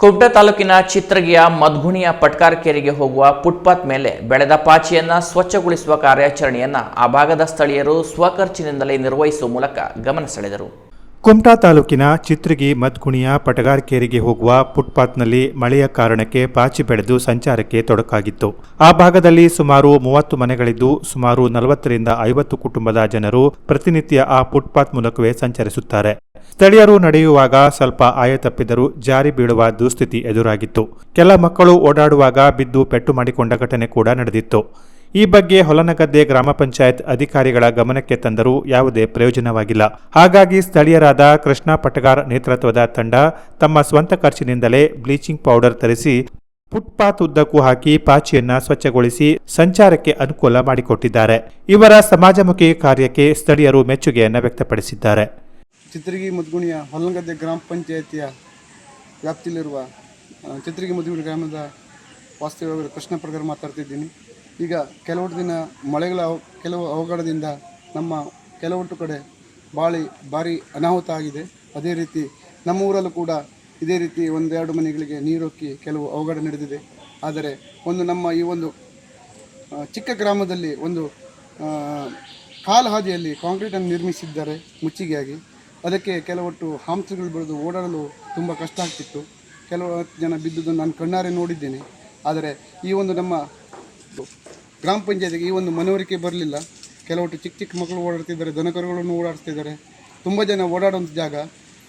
ಕುಮಟಾ ತಾಲೂಕಿನ ಚಿತ್ರಗಿಯ ಮದ್ಗುಣಿಯ ಪಟ್ಕಾರ್ ಕೆರೆಗೆ ಹೋಗುವ ಫುಟ್ಪಾತ್ ಮೇಲೆ ಬೆಳೆದ ಪಾಚಿಯನ್ನ ಸ್ವಚ್ಛಗೊಳಿಸುವ ಕಾರ್ಯಾಚರಣೆಯನ್ನ ಆ ಭಾಗದ ಸ್ಥಳೀಯರು ಸ್ವಖರ್ಚಿನಿಂದಲೇ ನಿರ್ವಹಿಸುವ ಮೂಲಕ ಗಮನ ಸೆಳೆದರು. ಕುಮಟಾ ತಾಲೂಕಿನ ಚಿತ್ರಗಿ ಮದ್ಗುಣಿಯ ಪಟಗಾರ್ಕೇರಿಗೆ ಹೋಗುವ ಫುಟ್ಪಾತ್ನಲ್ಲಿ ಮಳೆಯ ಕಾರಣಕ್ಕೆ ಪಾಚಿ ಬೆಳೆದು ಸಂಚಾರಕ್ಕೆ ತೊಡಕಾಗಿತ್ತು. ಆ ಭಾಗದಲ್ಲಿ ಸುಮಾರು ಮೂವತ್ತು ಮನೆಗಳಿದ್ದು ಸುಮಾರು ನಲವತ್ತರಿಂದ ಐವತ್ತು ಕುಟುಂಬದ ಜನರು ಪ್ರತಿನಿತ್ಯ ಆ ಫುಟ್ಪಾತ್ ಮೂಲಕವೇ ಸಂಚರಿಸುತ್ತಾರೆ. ಸ್ಥಳೀಯರು ನಡೆಯುವಾಗ ಸ್ವಲ್ಪ ಆಯ ತಪ್ಪಿದರೂ ಜಾರಿ ಬೀಳುವ ದುಸ್ಥಿತಿ ಎದುರಾಗಿತ್ತು. ಕೆಲ ಮಕ್ಕಳು ಓಡಾಡುವಾಗ ಬಿದ್ದು ಪೆಟ್ಟು ಮಾಡಿಕೊಂಡ ಘಟನೆ ಕೂಡ ನಡೆದಿತ್ತು. ಈ ಬಗ್ಗೆ ಹೊಲನಗದ್ದೆ ಗ್ರಾಮ ಪಂಚಾಯತ್ ಅಧಿಕಾರಿಗಳ ಗಮನಕ್ಕೆ ತಂದರೂ ಯಾವುದೇ ಪ್ರಯೋಜನವಾಗಿಲ್ಲ. ಹಾಗಾಗಿ ಸ್ಥಳೀಯರಾದ ಕೃಷ್ಣ ಪಟಗಾರ್ ನೇತೃತ್ವದ ತಂಡ ತಮ್ಮ ಸ್ವಂತ ಖರ್ಚಿನಿಂದಲೇ ಬ್ಲೀಚಿಂಗ್ ಪೌಡರ್ ತರಿಸಿ ಫುಟ್ಪಾತ್ ಉದ್ದಕ್ಕೂ ಹಾಕಿ ಪಾಚಿಯನ್ನ ಸ್ವಚ್ಛಗೊಳಿಸಿ ಸಂಚಾರಕ್ಕೆ ಅನುಕೂಲ ಮಾಡಿಕೊಟ್ಟಿದ್ದಾರೆ. ಇವರ ಸಮಾಜಮುಖಿ ಕಾರ್ಯಕ್ಕೆ ಸ್ಥಳೀಯರು ಮೆಚ್ಚುಗೆಯನ್ನು ವ್ಯಕ್ತಪಡಿಸಿದ್ದಾರೆ. ಚಿತ್ರಗಿ ಮುದ್ಗುಣಿಯ ಹೊಲಗದ್ದೆ ಗ್ರಾಮ ಪಂಚಾಯಿತಿಯ ವ್ಯಾಪ್ತಿಯಲ್ಲಿರುವ ಚಿತ್ರಗಿ ಮುದ್ಗುಣಿ ಗ್ರಾಮದ ವಾಸ್ತವ್ಯ ಕೃಷ್ಣ ಪ್ರಗರ್ ಮಾತಾಡ್ತಿದ್ದೀನಿ. ಈಗ ಕೆಲವು ದಿನ ಮಳೆಗಳ ಕೆಲವು ಅವಘಡದಿಂದ ನಮ್ಮ ಕೆಲವೊಟ್ಟು ಕಡೆ ಭಾಳ ಭಾರಿ ಅನಾಹುತ ಆಗಿದೆ. ಅದೇ ರೀತಿ ನಮ್ಮ ಊರಲ್ಲೂ ಕೂಡ ಇದೇ ರೀತಿ ಒಂದೆರಡು ಮನೆಗಳಿಗೆ ನೀರೊಕ್ಕಿ ಕೆಲವು ಅವಘಡ ನಡೆದಿದೆ. ಆದರೆ ಒಂದು ನಮ್ಮ ಈ ಒಂದು ಚಿಕ್ಕ ಗ್ರಾಮದಲ್ಲಿ ಒಂದು ಕಾಲು ಹಾದಿಯಲ್ಲಿ ಕಾಂಕ್ರೀಟನ್ನು ನಿರ್ಮಿಸಿದ್ದಾರೆ ಮುಚ್ಚಿಗೆಯಾಗಿ. ಅದಕ್ಕೆ ಕೆಲವೊಟ್ಟು ಹಾಂಸಗಳು ಬೆಳೆದು ಓಡಾಡಲು ತುಂಬ ಕಷ್ಟ ಆಗ್ತಿತ್ತು. ಕೆಲವು ಜನ ಬಿದ್ದುದನ್ನು ನಾನು ಕಣ್ಣಾರೆ ನೋಡಿದ್ದೇನೆ. ಆದರೆ ಈ ಒಂದು ನಮ್ಮ ಗ್ರಾಮ ಪಂಚಾಯತಿಗೆ ಈ ಒಂದು ಮನವರಿಕೆ ಬರಲಿಲ್ಲ. ಕೆಲವೊಟ್ಟು ಚಿಕ್ಕ ಚಿಕ್ಕ ಮಕ್ಕಳು ಓಡಾಡ್ತಿದ್ದಾರೆ, ದನಕರುಗಳನ್ನು ಓಡಾಡ್ತಿದ್ದಾರೆ. ತುಂಬ ಜನ ಓಡಾಡುವಂಥ ಜಾಗ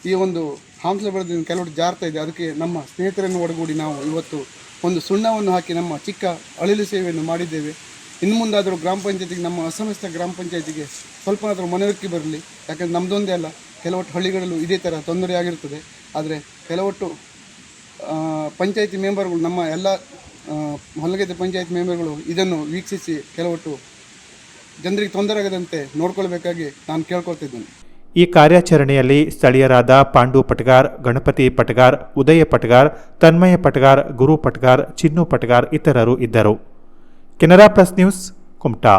ಈ ಒಂದು ಹಾಂಸಲ ಬೆಳೆದಿಂದ ಕೆಲವೊಟ್ಟು ಜಾರ್ತಾ ಇದೆ. ಅದಕ್ಕೆ ನಮ್ಮ ಸ್ನೇಹಿತರನ್ನು ಒಡಗೂಡಿ ನಾವು ಇವತ್ತು ಒಂದು ಸುಣ್ಣವನ್ನು ಹಾಕಿ ನಮ್ಮ ಚಿಕ್ಕ ಅಳಿಲು ಸೇವೆಯನ್ನು ಮಾಡಿದ್ದೇವೆ. ಇನ್ನು ಮುಂದಾದರೂ ಗ್ರಾಮ ಪಂಚಾಯತಿಗೆ, ನಮ್ಮ ಅಸಮಸ್ತ ಗ್ರಾಮ ಪಂಚಾಯತಿಗೆ ಸ್ವಲ್ಪನಾದರೂ ಮನವರಿಕೆ ಬರಲಿ. ಯಾಕಂದರೆ ನಮ್ಮದೊಂದೇ ಅಲ್ಲ, ಕೆಲವೊಟ್ಟು ಹಳ್ಳಿಗಳಲ್ಲೂ ಇದೇ ಥರ ತೊಂದರೆ ಆಗಿರ್ತದೆ. ಆದರೆ ಕೆಲವೊಟ್ಟು ಪಂಚಾಯಿತಿ ಮೆಂಬರ್ಗಳು ನಮ್ಮ ಎಲ್ಲ ಹೊಲಗದ್ದೆ ಪಂಚಾಯತ್ ಮೆಂಬರ್ಗಳು ಇದನ್ನು ವೀಕ್ಷಿಸಿ ಕೆಲವೊಟ್ಟು ಜನರಿಗೆ ತೊಂದರೆ ಆಗದಂತೆ ನೋಡ್ಕೊಳ್ಬೇಕಾಗಿ ನಾನು ಕೇಳ್ಕೊಳ್ತಿದ್ದೇನೆ. ಈ ಕಾರ್ಯಾಚರಣೆಯಲ್ಲಿ ಸ್ಥಳೀಯರಾದ ಪಾಂಡು ಪಟಗಾರ್, ಗಣಪತಿ ಪಟಗಾರ್, ಉದಯ ಪಟಗಾರ್, ತನ್ಮಯ ಪಟಗಾರ್, ಗುರು ಪಟಗಾರ್, ಚಿನ್ನು ಪಟಗಾರ್ ಇತರರು ಇದ್ದರು. Canara plus news Kumta.